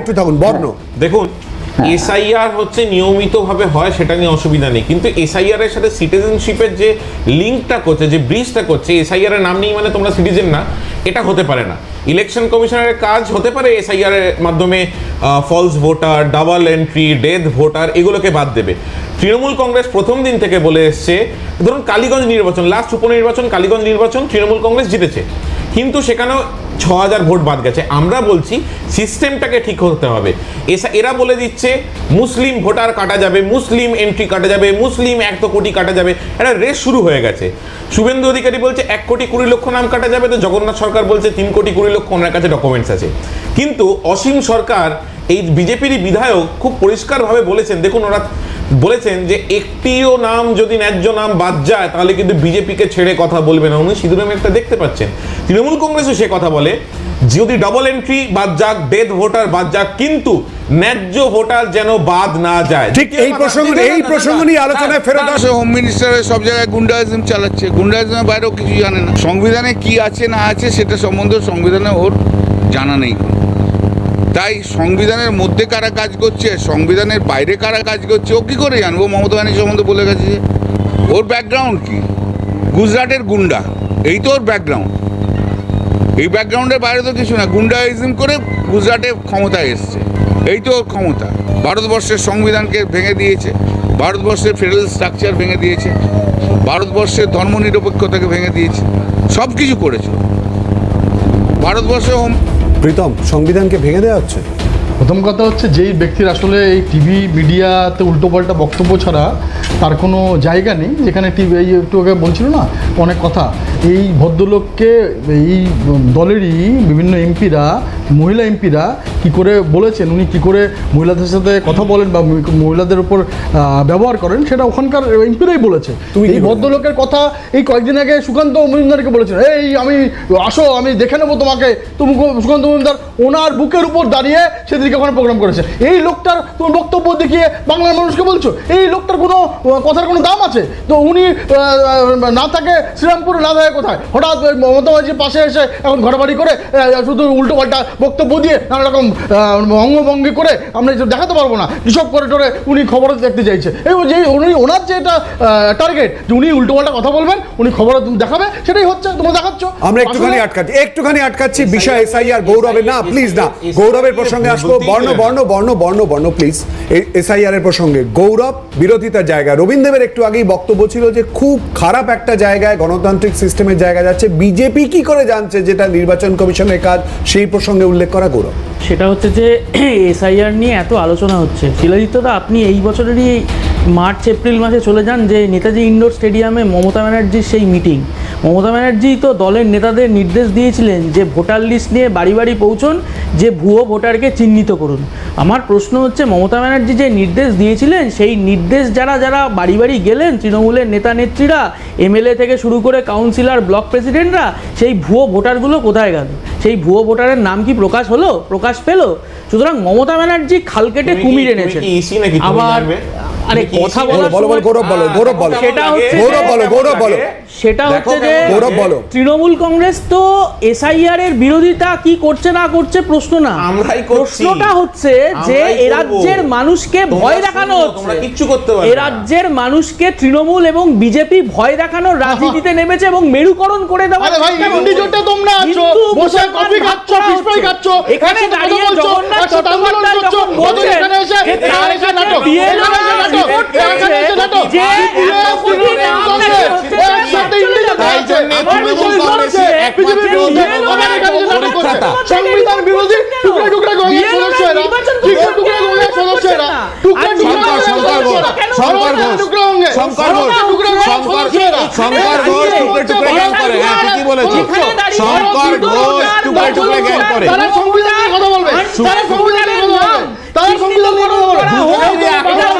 একটু থাকুন বর্ণ। দেখুন এসআইআর হচ্ছে নিয়মিতভাবে হয় সেটা নিয়ে অসুবিধা নেই। কিন্তু এসআইআর এর সাথে সিটিজেনশিপের যে লিঙ্কটা করছে যে ব্রিজটা করছে এসআইআর এর নাম নেই মানে তোমরা সিটিজেন না এটা হতে পারে না। ইলেকশন কমিশনারের কাজ হতে পারে এসআইআর এর মাধ্যমে false voter double entry death voter এগুলোকে বাদ দেবে। তৃণমূল কংগ্রেস প্রথম দিন থেকে বলে এসছে ধরুন কালীগঞ্জ নির্বাচন লাস্ট উপনির্বাচন কালীগঞ্জ নির্বাচন তৃণমূল কংগ্রেস জিতেছে। কিন্তু সেখানেও ছ হাজার ভোট বাদ গেছে। আমরা বলছি সিস্টেমটাকে ঠিক হতে হবে। এসা- এরা বলে দিচ্ছে, মুসলিম ভোটার কাটা যাবে, মুসলিম এন্ট্রি কাটা যাবে, মুসলিম এত কোটি কাটা যাবে। একটা রেস শুরু হয়ে গেছে। শুভেন্দু অধিকারী বলছে, এক কোটি কুড়ি লক্ষ নাম কাটা যাবে তো জগন্নাথ সরকার বলছে, তিন কোটি কুড়ি লক্ষ ওনার কাছে ডকুমেন্টস আছে। কিন্তু অসীম সরকার, এই বিজেপিরই বিধায়ক খুব পরিষ্কারভাবে বলেছেন, দেখুন ওরা বলেছেন যে একটিও নাম যদি ন্যায্য নাম বাদ যায় তাহলে কিন্তু বিজেপিকে ছেড়ে কথা বলবে না। উনি সিঁদুরে একটা দেখতে পাচ্ছেন। তৃণমূল কংগ্রেসও সে কথা বলে যদি ডবল এন্ট্রি বাদ যাক ডেথ ভোটার বাদ যাক কিন্তু ন্যায্য ভোটার যেন বাদ না যায়। ঠিক এই প্রসঙ্গ এই প্রসঙ্গ নিয়ে আলোচনায় ফেরত আস হোম মিনিস্টার সব জায়গায় গুন্ডাইজম চালাচ্ছে। গুন্ডাইজমের বাইরেও কিছু জানে না। সংবিধানে কি আছে না আছে সেটা সম্বন্ধে সংবিধানে ওর জানা নেই তাই সংবিধানের মধ্যে কারা কাজ করছে, সংবিধানের বাইরে কারা কাজ করছে, ও কী করে জানব? মমতা ব্যানার্জি সম্বন্ধে বলে গেছে ওর ব্যাকগ্রাউন্ড কি? গুজরাটের গুন্ডা, এই তো ওর ব্যাকগ্রাউন্ড এই ব্যাকগ্রাউন্ডের বাইরে তো কিছু না গুন্ডাইজম করে গুজরাটে ক্ষমতায় এসছে। এই তো ওর ক্ষমতা। ভারতবর্ষের সংবিধানকে ভেঙে দিয়েছে, ভারতবর্ষের ফেডারেল স্ট্রাকচার ভেঙে দিয়েছে, ভারতবর্ষের ধর্মনিরপেক্ষতাকে ভেঙে দিয়েছে সব কিছু করেছে। ভারতবর্ষে হোম প্রীতম সংবিধানকে ভেঙে দেওয়া হচ্ছে? প্রথম কথা হচ্ছে যেই ব্যক্তির আসলে এই টিভি মিডিয়াতে উল্টোপাল্টা বক্তব্য ছাড়া তার কোনো জায়গা নেই। যেখানে টিভি এই একটু আগে বলছিল না অনেক কথা। এই ভদ্রলোককে এই দলেরই বিভিন্ন এমপিরা মহিলা এমপিরা কি করে বলেছেন উনি কি করে মহিলাদের সাথে কথা বলেন বা মহিলাদের উপর ব্যবহার করেন সেটা ওখানকার এমপিরাই বলেছে। তুমি এই ভদ্রলোকের কথা এই কয়েকদিন আগে সুকান্ত মজুমদারকে বলেছেন এই আমি আসো আমি দেখে নেব তোমাকে। তুমি সুকান্ত মজুমদার ওনার বুকের উপর দাঁড়িয়ে সেদিকে ওখানে প্রোগ্রাম করেছে। এই লোকটার তোমার বক্তব্য দেখিয়ে বাংলার মানুষকে বলছো? এই লোকটার কোনো কথার কোনো দাম আছে? তো উনি না থাকে শ্রীরামপুরে না থাকে কোথায়? হঠাৎ মমতা ব্যানার্জির পাশে এসে এখন ঘরবাড়ি করে শুধু উল্টো পাল্টা বক্তব্য দিয়ে নানা রকম অঙ্গভঙ্গি করে আমরা এসব দেখাতে পারব না। কৃষক করে টরে উনি খবর দেখতে চাইছে। এই যে উনি ওনার যে এটা টার্গেট যে উনি উল্টো পাল্টা কথা বলবেন উনি খবর দেখাবে সেটাই হচ্ছে তোমরা দেখাচ্ছ। আমরা একটুখানি আটকাচ্ছি একটুখানি আটকাচ্ছি বিষয় এসআইআর গৌরবের না প্লিজ না গৌরবের প্রসঙ্গে আসব বর্ণ বর্ণ বর্ণ বর্ণ বর্ণ প্লিজ এসআইআর এর প্রসঙ্গে গৌরব বিরোধিতার জায়গা। রবীন্দ্রদেবের একটু আগেই বক্তব্য ছিল যে খুব খারাপ একটা জায়গায় গণতান্ত্রিক সিস্টেমের জায়গা যাচ্ছে। বিজেপি কি করে জানছে যেটা নির্বাচন কমিশনের কাজ? সেই প্রসঙ্গে উল্লেখ করা গৌরব। সেটা হচ্ছে যে এসআইআর নিয়ে এত আলোচনা হচ্ছে। শিলাজিত্যদা আপনি এই বছরেরই মার্চ এপ্রিল মাসে চলে যান যে নেতাজি ইন্ডোর স্টেডিয়ামে মমতা ব্যানার্জির সেই মিটিং মমতা ব্যানার্জি তো দলের নেতাদের নির্দেশ দিয়েছিলেন যে ভোটার লিস্ট নিয়ে বাড়ি বাড়ি পৌঁছন যে ভুয়ো ভোটারকে চিহ্নিত করুন। আমার প্রশ্ন হচ্ছে মমতা ব্যানার্জি যে নির্দেশ দিয়েছিলেন সেই নির্দেশ যারা যারা বাড়ি বাড়ি গেলেন তৃণমূলের নেতা নেত্রীরা এমএলএ থেকে শুরু করে কাউন্সিলর ব্লক প্রেসিডেন্টরা সেই ভুয়ো ভোটারগুলো কোথায় গেল? সেই ভুয়ো ভোটারের নাম কি প্রকাশ হলো? প্রকাশ পেল? সুতরাং মমতা ব্যানার্জি খাল কেটে কুমির এনেছেন। আবার? আরে কথা বলো, বলো, গৌরব বলো, গৌরব বলো। সেটা হচ্ছে গৌরব বলো, গৌরব বলো। সেটা হচ্ছে যে গৌরব বলো। তৃণমূল কংগ্রেস তো এসআইআর এর বিরোধিতা কি করছে না করছে প্রশ্ন না আমরাই করছি। প্রশ্নটা হচ্ছে যে এ রাজ্যের মানুষকে ভয় দেখানো হচ্ছে কিচ্ছু করতে পারবে এ রাজ্যের মানুষকে তৃণমূল এবং বিজেপি ভয় দেখানোর রাজনীতিতে নেমেছে এবং মেরুকরণ করে দেওয়া আরে ভাই জোটে তোমরা আছো বসে কফি খাচ্ছ করা ফিশ ফ্রাই হচ্ছে। এখানে দাঁড়িয়ে জগন্নাথ চট্টোপাধ্যায় যখন এখানে এসে নাটক, সংবিধান বিরোধী টুকরা টুকরা কংগ্রেস BLO সদস্য এরা নির্বাচন টুকরা টুকরা কংগ্রেস টুকরা টুকরা শঙ্কর, ঘোষ। শঙ্কর ঘোষ, শঙ্কর শঙ্কর ঘোষ টুকরে টুকরে জ্ঞান করে হ্যাঁ ঠিকই বলেছ শঙ্কর ঘোষ টুকরে টুকরে জ্ঞান করে তারা সংবিধান নিয়ে কথা বলবে তারা সংবিধান নিয়ে কথা বলবে তারা সংবিধান নিয়ে কথা বলবে